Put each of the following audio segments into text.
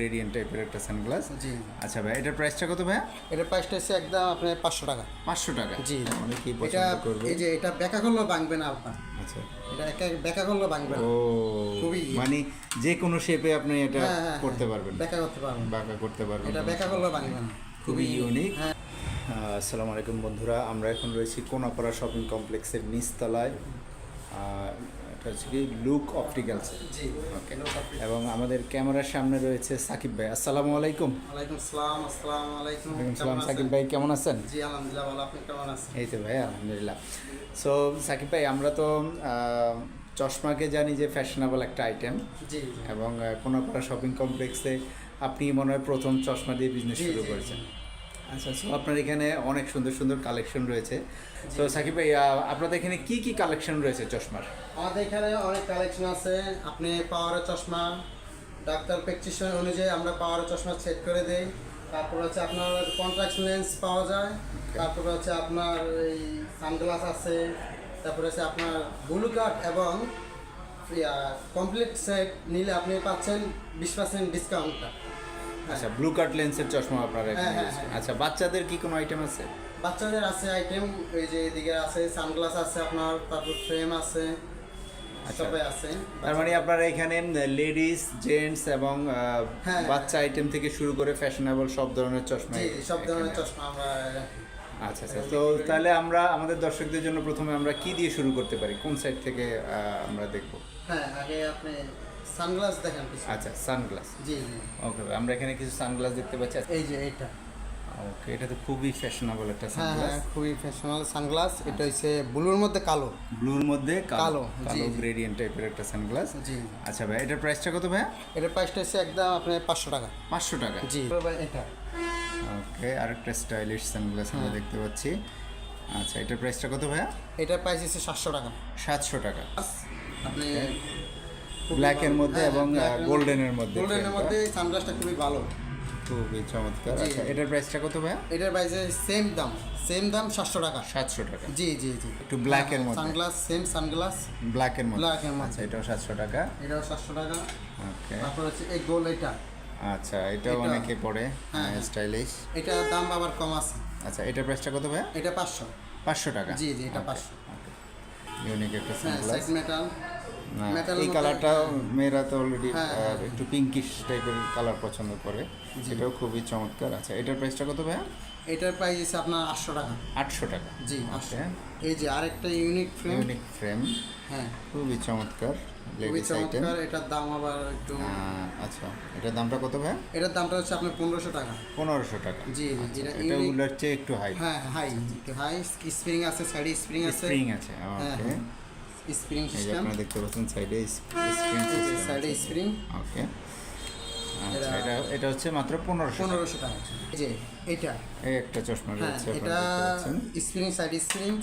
Gradient টাইপের একটা sunglass জি আচ্ছা ভাই এটার প্রাইসটা কত ভাইয়া? এটার প্রাইসটা হচ্ছে একদম আপনার পাঁচশো টাকা। পাঁচশো টাকা? জি। অনেকেই এটা পছন্দ করবে? এই যে এটা বেকা করলেও ভাঙবে না আপনার। আচ্ছা। এটা একা বেকা করলেও ভাঙবে না। ও খুবই মানে যে কোনো শেপে আপনি এটা হ্যাঁ, হ্যাঁ, করতে হ্যাঁ। পারবেন। বেকা করতে পারবেন। বাঁকা করতে পারবেন। এটা বেকা করলেও ভাঙবে না। খুবই ইউনিক আসসালামু আলাইকুম বন্ধুরা আমরা এখন রয়েছি কোনাপাড়া শপিং কমপ্লেক্সের নিচতলায়। এটা হচ্ছে কি লুক অপটিক্যালস ওকে এবং আমাদের ক্যামেরার সামনে রয়েছে সাকিব ভাই। আসসালামু আলাইকুম। ওয়ালাইকুম আসসালাম আসসালামু আলাইকুম। সালাম সাকিব ভাই কেমন আছেন? জি আলহামদুলিল্লাহ ভালো। আপনি কেমন আছেন? এই তো ভাই আলহামদুলিল্লাহ। সো সাকিব ভাই আমরা তো চশমাকে জানি যে ফ্যাশনেবল একটা আইটেম এবং আহ, কোনাপাড়া শপিং কমপ্লেক্সে আপনি মনে হয় প্রথম চশমা দিয়ে বিজনেস শুরু করেছেন। আচ্ছা সো আপনার এখানে অনেক সুন্দর সুন্দর কালেকশন রয়েছে। তো সাকিব ভাই আপনাদের এখানে কি কি কালেকশন রয়েছে চশমার? আমাদের এখানে অনেক কালেকশন আছে। আপনি পাওয়ারের চশমা ডাক্তার প্র্যাকটিশনার অনুযায়ী আমরা পাওয়ারের চশমা সেট করে দেই। তারপর হচ্ছে আপনার কন্ট্রাক্ট লেন্স পাওয়া যায়। তারপর হচ্ছে আপনার এই সানগ্লাস আছে। তারপরে হচ্ছে আপনার ব্লু কার্ড এবং কমপ্লিট সেট নিলে আপনি পাচ্ছেন বিশ পার্সেন্ট ডিসকাউন্টটা আচ্ছা ব্লু কার্ট লেন্সের চশমা আপনার এখানে হ্যাঁ, হ্যাঁ, হ্যাঁ। আচ্ছা বাচ্চাদের কি কোনো আইটেম আছে বাচ্চাদের আছে আইটেম এই যে এদিকে আছে সানগ্লাস আছে আপনার তারপর ফ্রেম আছে আচ্ছা। সবাই আছে তার মানে আপনার এখানে লেডিস জেন্টস এবং আহ, হ্যাঁ। বাচ্চা আইটেম থেকে শুরু করে ফ্যাশনেবল সব ধরনের চশমা জি সব ধরনের এখানে চশমা আমরা রাখি। আচ্ছা আচ্ছা তো তাহলে আমরা আমাদের দর্শকদের জন্য প্রথমে আমরা কি দিয়ে শুরু করতে পারি কোন সাইড থেকে আহ, আমরা দেখব হ্যাঁ আগে আপনি সানগ্লাস দেখেন কিছু। আচ্ছা সানগ্লাস। জি জি। ওকে আমরা এখানে কিছু সানগ্লাস দেখতে পাচ্ছি। এই যে এটা। ওকে এটা তো খুবই ফ্যাশনেবল একটা হ্যাঁ সানগ্লাস। হ্যাঁ খুবই ফ্যাশনেবল সানগ্লাস। এটা হচ্ছে ব্লুর মধ্যে কালো। ব্লুর মধ্যে কালো কালো, গ্রেডিয়েন্ট টাইপের একটা সানগ্লাস। জি আচ্ছা ভাই এটার প্রাইসটা কত ভাইয়া? এটার প্রাইসটা হচ্ছে একদম আপনার পাঁচশো টাকা। পাঁচশো টাকা। জি। এটা। ওকে আরেকটা স্টাইলিশ সানগ্লাস আমরা হ্যাঁ। দেখতে পাচ্ছি। আচ্ছা এটার প্রাইসটা কত ভাইয়া? এটার প্রাইস হচ্ছে সাতশো টাকা। সাতশো টাকা। আপনি ব্ল্যাকের মধ্যে এবং গোল্ডেনের মধ্যে। গোল্ডেনের। মধ্যে সানগ্লাসটা খুবই ভালো। খুবই চমৎকার। আচ্ছা এটার প্রাইসটা কত ভাইয়া? এটার প্রাইস সেম দাম সেম দাম সাতশো টাকা। সাতশো টাকা। জি জি জি। একটু ব্ল্যাকের মধ্যে। সানগ্লাস সেম সানগ্লাস ব্ল্যাকের মধ্যে। ব্ল্যাকের মধ্যে। আচ্ছা এটাও সাতশো টাকা। এটাও সাতশো টাকা। ওকে তারপর হচ্ছে এই গোল এটা। আচ্ছা এটা- অনেকে পড়ে হ্যাঁ, হ্যাঁ। স্টাইলিশ এটার দাম আবার কম আছে। আচ্ছা এটার প্রাইসটা কত ভাইয়া? এটা পাঁচশো। পাঁচশো টাকা। জি জি এটা পাঁচশো। ইউনিক একটা হ্যাঁ সানগ্লাস সাইড মেটাল এই কালারটা মেয়েরা তো অলরেডি হ্যাঁ, হ্যাঁ, একটু পিঙ্কিশ টাইপের কালার পছন্দ করে। এটাও খুবই চমৎকার আচ্ছা এটার প্রাইসটা কত ভাইয়া? এটার প্রাইস হচ্ছে আপনার আটশো টাকা। আটশো টাকা। জি আটশো। এই যে আরেকটা ইউনিক ফ্রেম ইউনিক ফ্রেম হ্যাঁ। খুবই চমৎকার খুবই চমৎকার এটার দাম আবার একটু আচ্ছা এটার দামটা কত ভাইয়া? এটার দামটা হচ্ছে আপনার পনেরোশো টাকা। পনেরোশো টাকা। জি জি এটা এটা ওগুলোর চেয়ে একটু হাই হ্যাঁ হাই একটু হাই স্প্রিং আছে সাইডে স্প্রিং আছে। স্প্রিং আছে হ্যাঁ, ওকে স্প্রিং সিস্টেম। আপনারা দেখতে পাচ্ছেন সাইডে স্প্রিং সিস্টেম। সাইডে স্প্রিং। ওকে। আচ্ছা এটা- এটা হচ্ছে মাত্র পনেরোশো পনেরোশো টাকা এই যে এটা। এই একটা চশমা হ্যাঁ রয়েছে এটা স্প্রিং সাইড স্প্রিং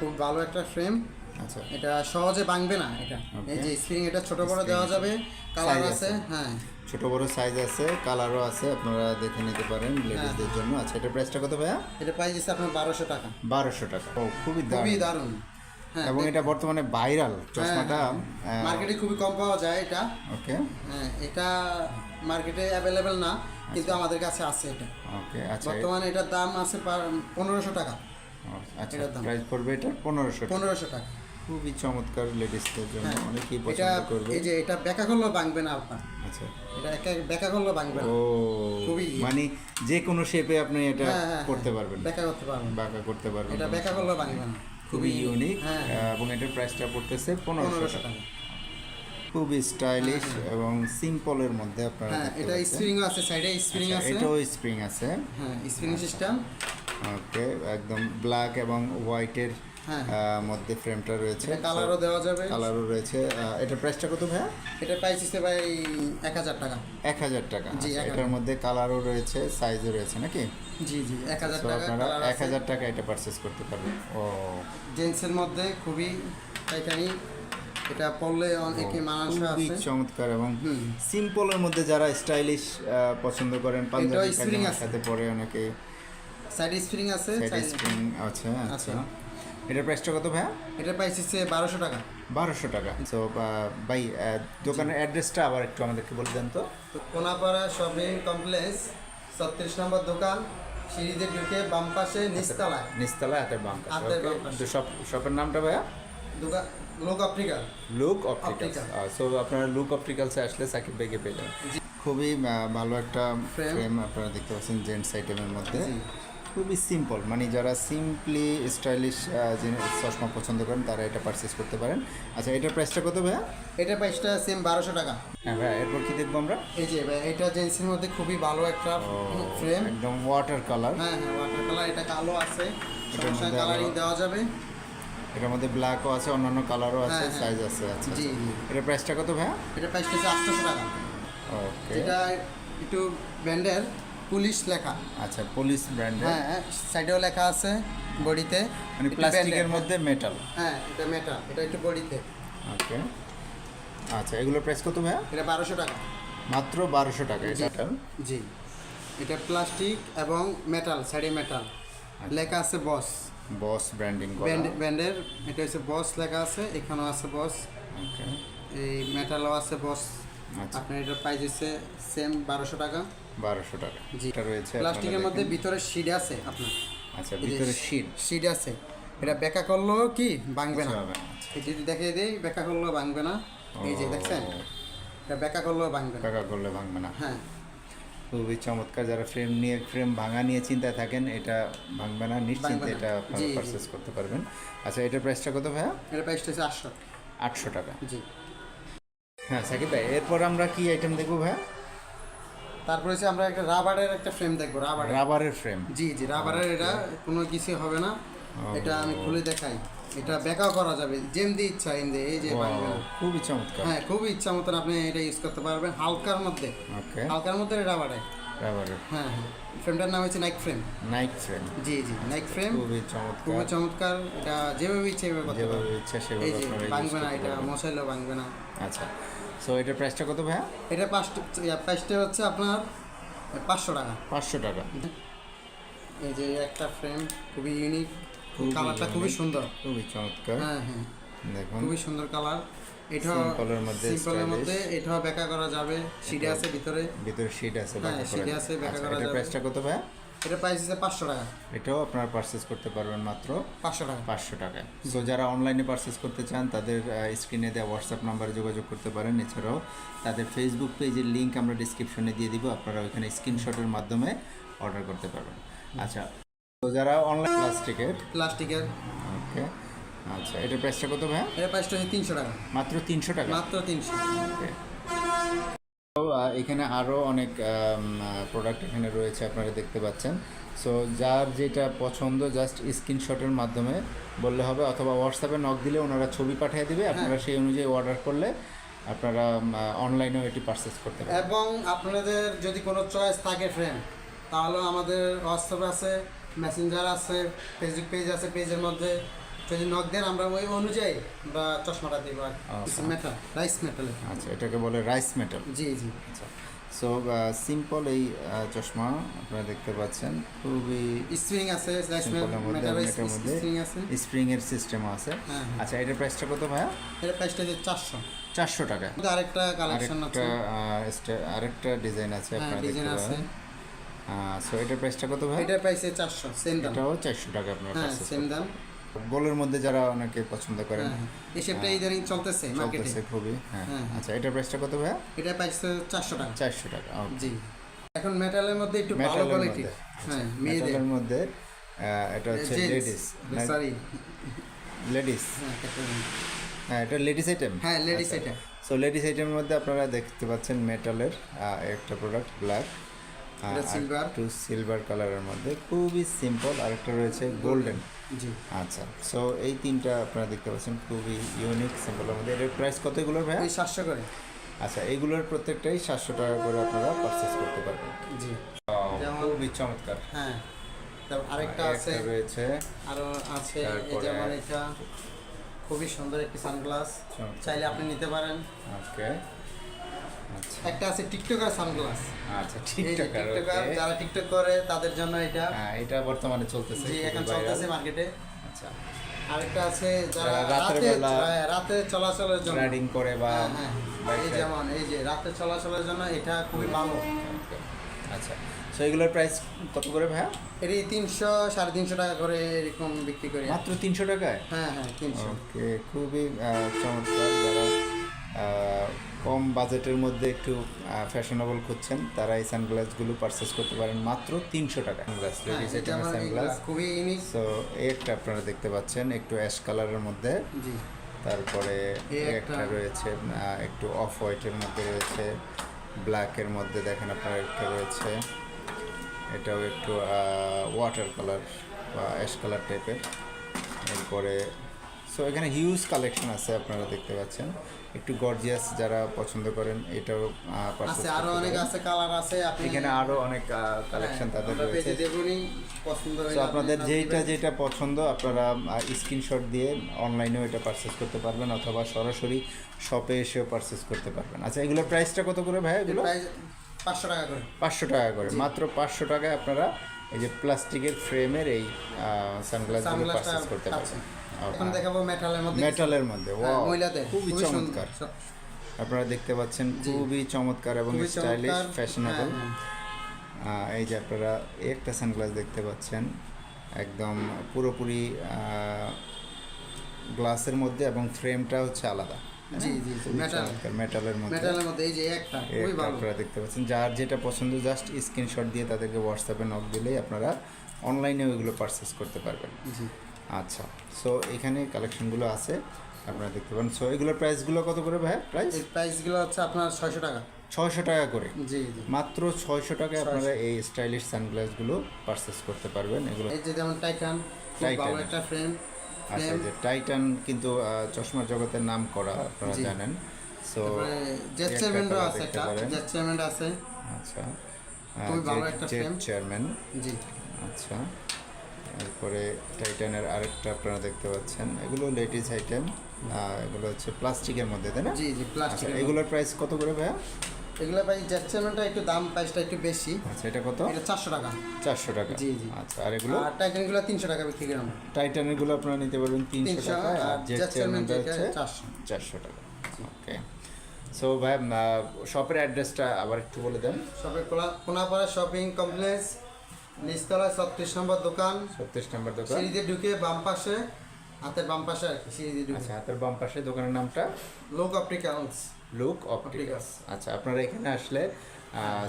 খুব ভালো একটা ফ্রেম। আচ্ছা। এটা সহজে ভাঙবে না এটা। এই যে স্প্রিং এটা ছোট বড় দেওয়া যাবে। কালার আছে। হ্যাঁ। ছোট বড় সাইজ আছে কালারও আছে আপনারা দেখে নিতে পারেন হ্যাঁ। লেডিসদের জন্য। আচ্ছা এটা প্রাইসটা কত ভাইয়া? এটা প্রাইস আছে আপনার বারোশো টাকা। বারোশো টাকা। ও খুবই খুবই দারুণ। হ্যাঁ এবং এটা বর্তমানে ভাইরাল চশমাটা মার্কেটে খুবই কম পাওয়া যায় এটা। ওকে। হ্যাঁ এটা মার্কেটে অ্যাভেলেবেল না কিন্তু আমাদের কাছে আছে এটা। ওকে আচ্ছা বর্তমানে এটার দাম আছে পনেরোশো টাকা। আচ্ছা প্রাইস পড়বে এটা পনেরোশো পনেরোশো টাকা। খুবই চমৎকার লেডিসদের জন্য হ্যাঁ অনেকেই পছন্দ করবে। এই যে এটা বেকা করলেও ভাঙবে না আপনার। আচ্ছা। এটা একা বেকা করলেও ভাঙবে না। ও খুবই- মানে যে কোনো শেপে আপনি এটা হ্যাঁ, হ্যাঁ, করতে পারবেন। বেকা করতে পারবেন। বাঁকা করতে পারবেন এটা বেকা করলেও ভাঙবে না। খুবই ইউনিক হ্যাঁ। এবং এটার প্রাইসটা পড়তেছে পনেরোশো টাকা। খুবই স্টাইলিশ এবং সিম্পলের মধ্যে আপনারা হ্যাঁ এটা স্প্রিং আছে সাইডে স্প্রিং আচ্ছা, আছে। এটাও স্প্রিং আছে। হ্যাঁ স্প্রিং সিস্টেম ওকে একদম ব্ল্যাক এবং হোয়াইটের হ্যাঁ। মধ্যে ফ্রেমটা রয়েছে। কালারও দেওয়া যাবে। কালারও রয়েছে। এটার প্রাইসটা কত ভাইয়া? এটা প্রাইস হিসেবে ভাই এক হাজার টাকা। এক হাজার টাকা। জি, আচ্ছা, এটার মধ্যে কালারও রয়েছে সাইজও রয়েছে নাকি? জি জি এক হাজার টাকা আপনারা এক হাজার টাকা এটা পারচেস করতে পারবেন। ও। জেন্টসের মধ্যে খুবই পাইকারি। এটা পরলে অনেকে মানানসই খুবই চমৎকার এবং সিম্পলের মধ্যে যারা স্টাইলিশ পছন্দ করেন পাঞ্জাবি। সাথে পরে অনেকে সাইড স্প্রিং আছে সাইড স্প্রিং আছে আচ্ছা আচ্ছা। এটার প্রাইসটা কত ভাইয়া? এটা পাইছি সে বারোশো টাকা। বারোশো টাকা। তো ভাই দোকানের অ্যাড্রেসটা আবার একটু আমাদেরকে বলে দেন তো। তো কোনাপাড়া শপিং কমপ্লেক্স ছত্রিশ নম্বর দোকান সিঁড়িতে ঢুকে বাম পাশে নিচতলায়। নিচতলা হাতের বাম পাশে, শপ শপের নামটা ভাইয়া? দোকান লোক অপটিক্যাল। Look optical. সো আপনারা লুক অপটিক্যালসে আসলে সাকিব ভাইকে পেয়ে যাবেন খুবই ভালো একটা ফ্রেম আপনারা দেখতে পাচ্ছেন জেন্টস আইটেমের মধ্যে। খুবই সিম্পল মানে যারা সিম্পলি স্টাইলিশ চশমা পছন্দ করেন তারা এটা পারচেস করতে পারেন। আচ্ছা এটার প্রাইসটা কত ভাইয়া? এটা প্রাইসটা সেম বারোশো টাকা। হ্যাঁ ভাইয়া এরপর কি দেখব আমরা? এই যে ভাই, এটা জেন্সের মধ্যে খুবই ভালো একটা ফ্রেম একদম ওয়াটার কালার হ্যাঁ হ্যাঁ ওয়াটার কালার এটা কালো আছে। এটার সমস্যা মধ্যে কালারিং দেওয়া যাবে। এটার মধ্যে ব্ল্যাকও আছে অন্যান্য কালারও আছে হ্যাঁ, হ্যাঁ। সাইজ আছে। আচ্ছা জি, আচ্ছা। এটার প্রাইসটা কত ভাইয়া? এটা প্রাইসটা হচ্ছে আটশোশো টাকা। ওকে এটা একটু ব্র্যান্ডের পুলিশ লেখা। আচ্ছা পুলিশ ব্র্যান্ডের হ্যাঁ সাইডেও লেখা আছে বডিতে। মানে প্লাস্টিকের মধ্যে মেটাল হ্যাঁ এটা মেটাল এটা একটু বডিতে। ওকে। আচ্ছা এগুলো প্রাইস কত ভাইয়া? এটা বারোশো টাকা। মাত্র বারোশো টাকা এটা জি এটা প্লাস্টিক এবং মেটাল সাইডে মেটাল লেখা আছে বস বস ব্র্যান্ডিং ব্র্যান্ডের এটা হচ্ছে বস লেখা আছে এখানেও আছে বস ওকে এই মেটালও আছে বস আচ্ছা। আপনার এটা প্রাইস হচ্ছে সেম বারোশো টাকা। বারোশো টাকা। জি। এটা রয়েছে প্লাস্টিকের মধ্যে ভিতরে শিড আছে আপনার। আচ্ছা ভিতরে শীট শিড আছে। এটা বেকা করলেও কি ভাঙবে না? না। এই যদি দেখিয়ে দেই বেকা করলেও ভাঙবে না। এই যে দেখছেন? এটা বেকা করলেও ভাঙবে না। টাকা করলে ভাঙবে না। হ্যাঁ। খুবই চমৎকার যারা ফ্রেম নিয়ে ফ্রেম ভাঙা নিয়ে চিন্তায় থাকেন এটা ভাঙবে না। নিশ্চিন্তে এটা আপনারা। পারচেস করতে পারবেন। আচ্ছা এটার প্রাইসটা কত ভাইয়া? এটা প্রাইসটা হচ্ছে আটশো। আটশো টাকা। জি। হ্যাঁ সাকিব ভাই এরপর আমরা কি আইটেম দেখব ভাইয়া? তারপরে হচ্ছে আমরা একটা রাবারের একটা ফ্রেম দেখব রাবার রাবারের ফ্রেম জি জি রাবারের এটা কোনো কিছু হবে না। এটা আমি খুলে দেখাই। এটা বেকাও করা যাবে যেমনি ইচ্ছা এই যে খুব ইচ্ছা মতো চমৎকার। হ্যাঁ খুব ইচ্ছা মতন আপনি এটা ইউজ করতে পারবেন হালকার মধ্যে। হালকার মধ্যে রাবারে। রাবারের হ্যাঁ হ্যাঁ। ফ্রেমটার নাম হচ্ছে নাইক ফ্রেম নাইক ফ্রেম জি জি নাইক ফ্রেম খুবই খুবই চমৎকার। চমৎকার এটা যেভাবে ইচ্ছে এভাবে করতে যেভাবে ইচ্ছা সেভাবে ভাঙবে না এটা। মশাইলেও ভাঙবে না। আচ্ছা। সো এটার প্রাইসটা কত ভাইয়া? এটা পাঁচটা প্রাইসটা হচ্ছে আপনার পাঁচশো টাকা। পাঁচশো টাকা। এই যে একটা ফ্রেম খুবই ইউনিক কালারটা খুবই সুন্দর। খুবই চমৎকার। হ্যাঁ হ্যাঁ। দেখুন। খুবই সুন্দর কালার মধ্যে সিম্পলের। মধ্যে বেকা করা যাবে। সিডি আছে ভিতরে। ভিতরে আছে হ্যাঁ, আছে, বাঁকা আচ্ছা, করা। প্রাইসটা কত এটা প্রাইস পাঁচশো টাকা। এটাও আপনারা পারচেস করতে পারবেন মাত্র পাঁচশো টাকা। পাঁচশো টাকায় সো যারা অনলাইনে পারচেস করতে চান তাদের স্ক্রিনে দেওয়া হোয়াটসঅ্যাপ নাম্বারে যোগাযোগ করতে পারেন। এছাড়াও তাদের ফেসবুক পেজের লিঙ্ক আমরা ডিসক্রিপশনে দিয়ে দিব। আপনারা ওইখানে স্ক্রিনশটের মাধ্যমে অর্ডার করতে পারবেন। আচ্ছা তো যারা অনলাইন প্লাস্টিকের প্লাস্টিকের ওকে আচ্ছা এটার প্রাইসটা কত ভাইয়া? এটা প্রাইসটা হচ্ছে তিনশো টাকা। মাত্র তিনশো টাকা? মাত্র তিনশো। এখানে আরও অনেক প্রোডাক্ট এখানে রয়েছে আপনারা দেখতে পাচ্ছেন। সো যার যেটা পছন্দ জাস্ট স্ক্রিনশটের মাধ্যমে বললে হবে অথবা হোয়াটসঅ্যাপে নক দিলে ওনারা ছবি পাঠিয়ে দিবে আপনারা সেই অনুযায়ী অর্ডার করলে আপনারা অনলাইনেও এটি পারচেস করতে পারবেন। এবং আপনাদের যদি কোনো চয়েস থাকে ফ্রেন্ড তাহলে আমাদের হোয়াটসঅ্যাপ আছে মেসেঞ্জার আছে ফেসবুক পেজ আছে পেজের মধ্যে নক দেন আমরা ওই অনুযায়ী আমরা চশমাটা দিব আর আচ্ছা। মেটাল রাইস মেটালে আচ্ছা এটাকে বলে রাইস মেটাল জি জি। আচ্ছা। সো সিম্পল এই চশমা আপনারা দেখতে পাচ্ছেন। খুবই স্প্রিং আছে এটার স্প্রিং আছে। স্প্রিং এর সিস্টেম আছে। হ্যাঁ, হ্যাঁ। আচ্ছা এটার প্রাইসটা কত ভাইয়া? এর প্রাইসটা হচ্ছে চারশো। চারশো টাকা। আরেকটা কালেকশন আরেকটা আছে। আহ, আরেকটা ডিজাইন আছে হ্যাঁ আপনারা ডিজাইন আছে। সো এটার প্রাইসটা কত ভাই এটার প্রাইস চারশো সেম দাম। এটাও চারশো টাকা আপনার কাছে সেম দাম। গোলের মধ্যে যারা অনেকে পছন্দ করেন। হ্যাঁ হ্যাঁ। এই শেপটা ইদানিং চলতেছে মার্কেটে চলতেছে খুবই হ্যাঁ। হ্যাঁ, হ্যাঁ। আচ্ছা এটার প্রাইসটা কত ভাই এটার প্রাইস চারশো টাকা। চারশো টাকা জি। এখন মেটালের মধ্যে একটু ভালো কোয়ালিটি হ্যাঁ মেয়েদের। মেটালের মধ্যে এটা হচ্ছে লেডিস সরি লেডিস হ্যাঁ হ্যাঁ এটা লেডিস আইটেম হ্যাঁ লেডিস আইটেম সো লেডিস আইটেমের মধ্যে আপনারা দেখতে পাচ্ছেন মেটালের একটা প্রোডাক্ট ব্ল্যাক এটা silver। টু সিলভার কালারের মধ্যে। খুবই সিম্পল আরেকটা রয়েছে গোল্ডেন আচ্ছা সো এই তিনটা আপনারা দেখতে পাচ্ছেন খুবই ইউনিক সিম্পলের মধ্যে। এটার প্রাইস কত এগুলোর ওই সাতশো করে। আচ্ছা এইগুলোর প্রত্যেকটাই সাতশো টাকা করে আপনারা পারচেস করতে পারবেন। জি। খুবই চমৎকার। হ্যাঁ তারপর আরেকটা আছে রয়েছে। আরও আছে যেমন এটা খুবই সুন্দর একটি সানগ্লাস। চাইলে আপনি নিতে পারেন। ওকে একটা আছে টিকটকার সানগ্লাস। আচ্ছা টিকটকার যারা টিকটক করে তাদের জন্য এটা। হ্যাঁ এটা বর্তমানে চলতেছে জি খুবই এখন চলতেছে মার্কেটে। আচ্ছা। আরেকটা আছে যারা রাতে রাতে চলাচলের জন্য। রাইডিং করে বা হ্যাঁ, হ্যাঁ। এই যেমন এই যে রাতে চলাচলের জন্য এটা খুবই ভালো। আচ্ছা। সো এগুলোর প্রাইস কত করে ভাইয়া? এটি তিনশো সাড়ে তিনশো টাকা করে এরকম বিক্রি করি। মাত্র তিনশো টাকায়? হ্যাঁ হ্যাঁ তিনশো। ওকে খুবই চমৎকার যারা কম বাজেটের মধ্যে একটু ফ্যাশনেবল খুঁজছেন তারা এই সানগ্লাসগুলো পারচেস করতে পারেন মাত্র তিনশো টাকা সানগ্লাস লেডিস সানগ্লাস খুবই ইউনিক সো একটা আপনারা দেখতে পাচ্ছেন একটু অ্যাশ কালারের মধ্যে। জি। তারপরে একটা রয়েছে একটু অফ হোয়াইটের মধ্যে রয়েছে ব্ল্যাকের মধ্যে দেখেন আপনার একটা রয়েছে। এটাও একটু ওয়াটার কালার বা অ্যাশ কালার টাইপের এরপরে সো এখানে হিউজ কালেকশন আছে আপনারা দেখতে পাচ্ছেন। একটু গর্জিয়াস যারা পছন্দ করেন এটাও আছে আরও অনেক আছে কালার আছে আপনি এখানে আরও অনেক কালেকশন হ্যাঁ, তাদের রয়েছে। পছন্দ হলে তো আপনাদের যেইটা যেটা পছন্দ আপনারা স্ক্রিনশট দিয়ে অনলাইনেও এটা পারচেস করতে পারবেন অথবা সরাসরি শপে এসেও পারচেস করতে পারবেন। আচ্ছা এগুলোর প্রাইসটা কত করে ভাই এগুলো? প্রাইস পাঁচশো টাকা করে। পাঁচশো টাকা করে। মাত্র পাঁচশো টাকায় আপনারা এই যে প্লাস্টিকের ফ্রেমের এই সানগ্লাসগুলো পারচেস করতে পারবেন। এখন দেখাবো মেটালের মধ্যে মেটালের মধ্যে হ্যাঁ, মহিলাদের খুবই চমৎকার। আপনারা দেখতে পাচ্ছেন খুবই চমৎকার এবং স্টাইলিশ। ফ্যাশনেবল হ্যাঁ, হ্যাঁ। এই যে আপনারা একটা সানগ্লাস দেখতে পাচ্ছেন একদম পুরোপুরি গ্লাসের মধ্যে এবং ফ্রেমটা হচ্ছে আলাদা। মেটাল মেটালের মধ্যে। মেটালের মধ্যে এই যে একটা আপনারা দেখতে পাচ্ছেন যার যেটা পছন্দ জাস্ট স্ক্রিনশট দিয়ে তাদেরকে হোয়াটসঅ্যাপে নক দিলেই আপনারা অনলাইনে ওইগুলো পারচেস করতে পারবেন। জি। আচ্ছা সো এখানে কালেকশনগুলো আছে আপনারা দেখতে পারেন। সো এগুলোর প্রাইসগুলো কত করে ভাই প্রাইস এই প্রাইসগুলো হচ্ছে আপনার ছয়শো টাকা। ছয়শো টাকা করে। জি জি। মাত্র ছয়শো টাকায় আপনারা এই স্টাইলিশ সানগ্লাসগুলো পারচেস করতে পারবেন। এগুলো এই যে যেমন টাইটান টাইটান। একটা ফ্রেম আচ্ছা যে টাইটান কিন্তু চশমার জগতের নাম করা আপনারা জানেন। সো জেট চেয়ারম্যানও আছে একটা। জেট চেয়ারম্যান আছে। আচ্ছা। খুবই ভালো একটা frame। চেয়ারম্যান জি। আচ্ছা। এরপরে টাইটানের আরেকটা আপনারা দেখতে পাচ্ছেন। এগুলো লেডিস আইটেম এগুলো হচ্ছে প্লাস্টিকের মধ্যে তাই না? জি জি আচ্ছা প্লাস্টিক এগুলোর প্রাইস কত করে ভাইয়া? এগুলো ভাই জেট একটু দাম প্রাইসটা একটু বেশি। আচ্ছা এটা কত? এটা চারশো টাকা। চারশো টাকা। জি, জি। আচ্ছা আর এগুলো? আর টাইটানগুলো তিনশো টাকা বিক্রি করি আমরা। টাইটানেরগুলো আপনারা নিতে পারবেন তিনশো টাকা আর চেয়ারম্যানটা হচ্ছে চারশো। চারশো টাকা। ওকে সো ভাই শপের অ্যাড্রেসটা আবার একটু বলে দেন। শপে কোনাপাড়া শপিং কমপ্লেক্স নিচতলায় ছত্রিশ নম্বর দোকান। ছত্রিশ নম্বর দোকান। সিঁড়ি দিয়ে ঢুকে বাম পাশে হাতের বাম পাশে আর কি সিঁড়ি দিয়ে ঢুকে। আচ্ছা হাতের বাম পাশে দোকানের নামটা? লোক অপটিক্যালস লুক অপটিকাস আচ্ছা আপনারা এখানে আসলে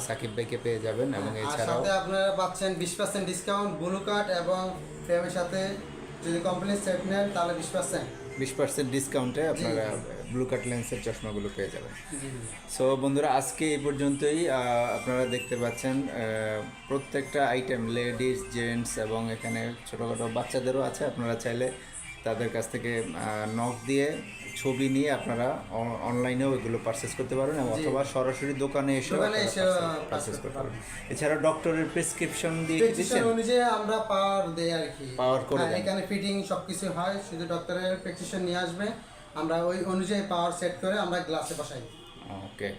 সাকিব ভাইকে পেয়ে যাবেন এবং এছাড়াও সাথে আপনারা পাচ্ছেন বিশ পার্সেন্ট ডিসকাউন্ট ব্লু কার্ড এবং ফ্রেমের সাথে যদি কমপ্লিট সেট নেন তাহলে বিশ পার্সেন্ট বিশ পার্সেন্ট ডিসকাউন্টে আপনারা ব্লু কাট লেন্সের চশমাগুলো পেয়ে যাবেন। সো বন্ধুরা আজকে এই পর্যন্তই। আপনারা দেখতে পাচ্ছেন প্রত্যেকটা আইটেম লেডিস জেন্টস এবং এখানে ছোটোখাটো বাচ্চাদেরও আছে। আপনারা চাইলে তাদের কাছ থেকে নখ দিয়ে ছবি নিয়ে আপনারা অনলাইনেও এগুলো পারচেস করতে পারেন অথবা সরাসরি দোকানে এসে পারচেস করতে পারেন এছাড়া ডক্টরের প্রেসক্রিপশন দিয়ে প্রেসক্রিপশন অনুযায়ী আমরা পাওয়ার দেই আর কি। পাওয়ার করে হ্যাঁ, এখানে ফিটিং সবকিছু হয় শুধু ডক্টরের প্রেসক্রিপশন নিয়ে আসবে। আমরা ওই অনুযায়ী পাওয়ার সেট করে আমরা গ্লাসে বসাই। ওকে